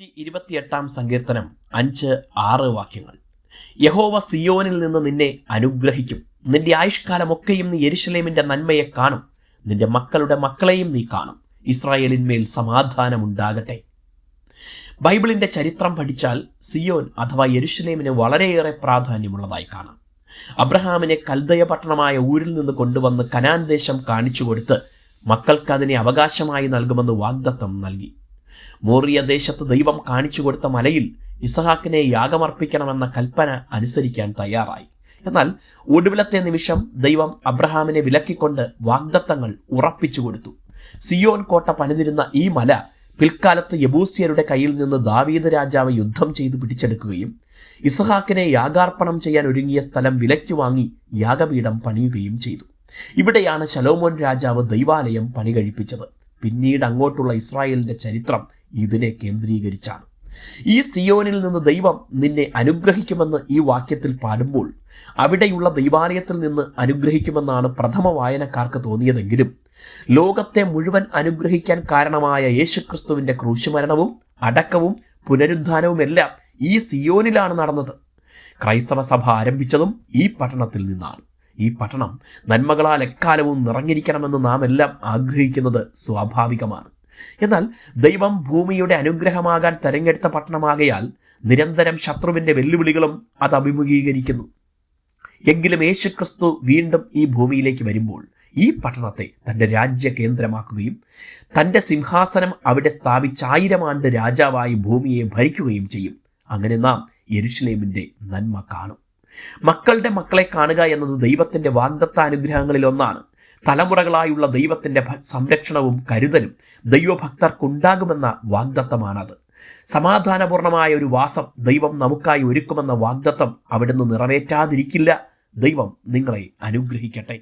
നൂറ്റി ഇരുപത്തിയെട്ടാം സങ്കീർത്തനം അഞ്ച് ആറ് വാക്യങ്ങൾ. യഹോവ സിയോനിൽ നിന്ന് നിന്നെ അനുഗ്രഹിക്കും. നിന്റെ ആയുഷ്കാലമൊക്കെയും നീ യെരുശലേമിന്റെ നന്മയെ കാണും. നിന്റെ മക്കളുടെ മക്കളെയും നീ കാണും. ഇസ്രായേലിന്മേൽ സമാധാനമുണ്ടാകട്ടെ. ബൈബിളിന്റെ ചരിത്രം പഠിച്ചാൽ സിയോൻ അഥവാ യരുഷലേമിന് വളരെയേറെ പ്രാധാന്യമുള്ളതായി കാണാം. അബ്രഹാമിനെ കൽദയ പട്ടണമായ ഊരിൽ നിന്ന് കൊണ്ടുവന്ന് കനാൻ ദേശം കാണിച്ചു കൊടുത്ത് മക്കൾക്ക് അതിനെ അവകാശമായി നൽകുമെന്ന് വാഗ്ദത്തം നൽകി. മോറിയ ദേശത്ത് ദൈവം കാണിച്ചു കൊടുത്ത മലയിൽ ഇസഹാക്കിനെ യാഗമർപ്പിക്കണമെന്ന കൽപ്പന അനുസരിക്കാൻ തയ്യാറായി. എന്നാൽ ഒടുവിലത്തെ നിമിഷം ദൈവം അബ്രഹാമിനെ വിലക്കിക്കൊണ്ട് വാഗ്ദത്തങ്ങൾ ഉറപ്പിച്ചു കൊടുത്തു. സിയോൻ കോട്ട പണിതിരുന്ന ഈ മല പിൽക്കാലത്ത് യബൂസ്യരുടെ കയ്യിൽ നിന്ന് ദാവീദ് രാജാവ് യുദ്ധം ചെയ്ത് പിടിച്ചെടുക്കുകയും ഇസഹാക്കിനെ യാഗാർപ്പണം ചെയ്യാൻ ഒരുങ്ങിയ സ്ഥലം വിലയ്ക്ക് വാങ്ങി യാഗപീഠം പണിയുകയും ചെയ്തു. ഇവിടെയാണ് ശലോമോൻ രാജാവ് ദൈവാലയം പണി കഴിപ്പിച്ചത് പിന്നീട് അങ്ങോട്ടുള്ള ഇസ്രായേലിന്റെ ചരിത്രം ഇതിനെ കേന്ദ്രീകരിച്ചാണ്. ഈ സിയോനിൽ നിന്ന് ദൈവം നിന്നെ അനുഗ്രഹിക്കുമെന്ന് ഈ വാക്യത്തിൽ പാടുമ്പോൾ അവിടെയുള്ള ദൈവാലയത്തിൽ നിന്ന് അനുഗ്രഹിക്കുമെന്നാണ് പ്രഥമ വായനക്കാർക്ക് തോന്നിയതെങ്കിലും ലോകത്തെ മുഴുവൻ അനുഗ്രഹിക്കാൻ കാരണമായ യേശുക്രിസ്തുവിന്റെ ക്രൂശുമരണവും അടക്കവും പുനരുദ്ധാനവുമെല്ലാം ഈ സിയോനിലാണ് നടന്നത്. ക്രൈസ്തവ സഭ ആരംഭിച്ചതും ഈ പട്ടണത്തിൽ നിന്നാണ്. ഈ പട്ടണം നന്മകളാൽ എക്കാലവും നിറഞ്ഞിരിക്കണമെന്ന് നാം എല്ലാം ആഗ്രഹിക്കുന്നത് സ്വാഭാവികമാണ്. എന്നാൽ ദൈവം ഭൂമിയുടെ അനുഗ്രഹമാകാൻ തെരഞ്ഞെടുത്ത പട്ടണമാകയാൽ നിരന്തരം ശത്രുവിന്റെ വെല്ലുവിളികളും അത് അഭിമുഖീകരിക്കുന്നു. എങ്കിലും യേശുക്രിസ്തു വീണ്ടും ഈ ഭൂമിയിലേക്ക് വരുമ്പോൾ ഈ പട്ടണത്തെ തന്റെ രാജ്യ കേന്ദ്രമാക്കുകയും തന്റെ സിംഹാസനം അവിടെ സ്ഥാപിച്ച ആയിരം ആണ്ട് രാജാവായി ഭൂമിയെ ഭരിക്കുകയും ചെയ്യും. അങ്ങനെ നാം യെരുഷലേമിന്റെ നന്മ കാണും. മക്കളുടെ മക്കളെ കാണുക എന്നത് ദൈവത്തിന്റെ വാഗ്ദത്ത അനുഗ്രഹങ്ങളിൽ ഒന്നാണ്. തലമുറകളായുള്ള ദൈവത്തിന്റെ സംരക്ഷണവും കരുതലും ദൈവഭക്തർക്കുണ്ടാകുമെന്ന വാഗ്ദത്തമാണത്. സമാധാനപൂർണമായ ഒരു വാസം ദൈവം നമുക്കായി ഒരുക്കുമെന്ന വാഗ്ദത്തം അവിടുന്ന് നിറവേറ്റാതിരിക്കില്ല. ദൈവം നിങ്ങളെ അനുഗ്രഹിക്കട്ടെ.